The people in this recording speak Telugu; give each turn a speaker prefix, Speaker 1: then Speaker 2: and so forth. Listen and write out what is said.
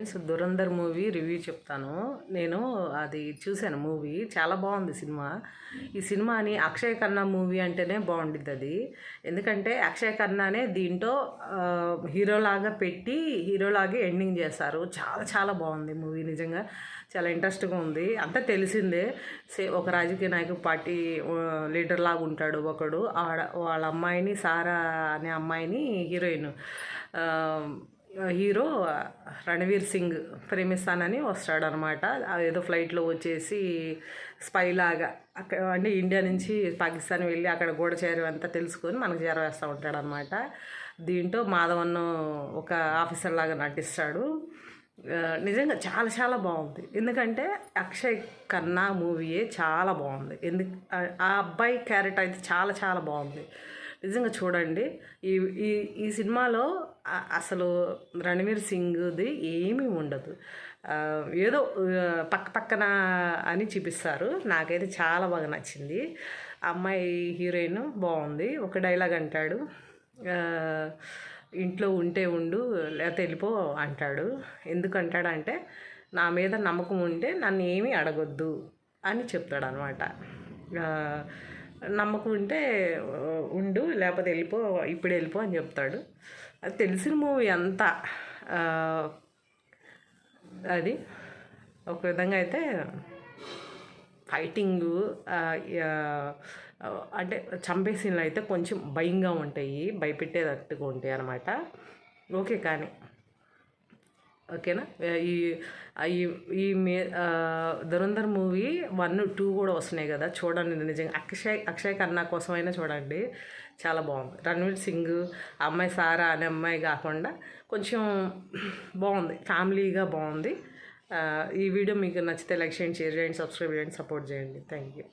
Speaker 1: ఫ్రెండ్స్ దురంధర్ మూవీ రివ్యూ చెప్తాను. నేను అది చూశాను మూవీ. చాలా బాగుంది సినిమా. ఈ సినిమాని అక్షయ్ ఖన్నా మూవీ అంటేనే బాగుండిద్ది అది. ఎందుకంటే అక్షయ్ ఖన్నానే దీంట్లో హీరోలాగా పెట్టి హీరోలాగే ఎండింగ్ చేస్తారు చాలా చాలా బాగుంది మూవీ నిజంగా. చాలా ఇంట్రెస్ట్గా ఉంది. అంతా తెలిసిందే. సే ఒక రాజకీయ నాయకుడు పార్టీ లీడర్ లాగా ఉంటాడు ఒకడు. ఆడ వాళ్ళ అమ్మాయిని సారా అనే అమ్మాయిని హీరోయిన్ హీరో రణవీర్ సింగ్ ప్రేమిస్తానని వస్తాడనమాట ఏదో ఫ్లైట్లో వచ్చేసి స్పైలాగా అక్కడ అంటే ఇండియా నుంచి పాకిస్తాన్ వెళ్ళి అక్కడ గూఢచారి అంతా తెలుసుకొని మనకు చేరవేస్తూ ఉంటాడనమాట దీంట్లో మాధవన్ను ఒక ఆఫీసర్ లాగా నటిస్తాడు. నిజంగా చాలా చాలా బాగుంది. ఎందుకంటే అక్షయ్ కన్నా మూవీయే చాలా బాగుంది. ఎందుకు ఆ- ఆ అబ్బాయి క్యారెక్టర్ అయితే చాలా చాలా బాగుంది. నిజంగా చూడండి. ఈ ఈ ఈ సినిమాలో అసలు రణవీర్ సింగ్ది ఏమీ ఉండదు. ఏదో పక్క పక్కన అని చూపిస్తారు. నాకైతే చాలా బాగా నచ్చింది. అమ్మాయి హీరోయిన్ బాగుంది. ఒక డైలాగ్ అంటాడు. ఇంట్లో ఉంటే ఉండు లేకపోతే వెళ్ళిపో అంటాడు. ఎందుకు అంటాడంటే నా మీద నమ్మకం ఉంటే నన్ను ఏమీ అడగొద్దు అని చెప్తాడు అనమాట నమ్మకం ఉంటే ఉండు లేకపోతే వెళ్ళిపో ఇప్పుడు వెళ్ళిపో అని చెప్తాడు. అది తెలిసిన మూవీ అంతా అది ఒక విధంగా అయితే ఫైటింగు అంటే చంపే సీన్లు అయితే కొంచెం భయంగా ఉంటాయి భయపెట్టేటట్టుగా ఉంటాయి అనమాట ఓకే కానీ ఓకేనా? ఈ ఈ ఈ మే ధురంధర్ మూవీ వన్ టూ కూడా వస్తున్నాయి కదా చూడండి నిజంగా. అక్షయ్ అక్షయ్ కన్నా కోసమైనా చూడండి. చాలా బాగుంది. రణ్వీర్ సింగ్ అమ్మాయి సారా అనే అమ్మాయి కాకుండా కొంచెం బాగుంది. ఫ్యామిలీగా బాగుంది. ఈ వీడియో మీకు నచ్చితే లైక్ చేయండి షేర్ చేయండి సబ్స్క్రైబ్ చేయండి సపోర్ట్ చేయండి. Thank you.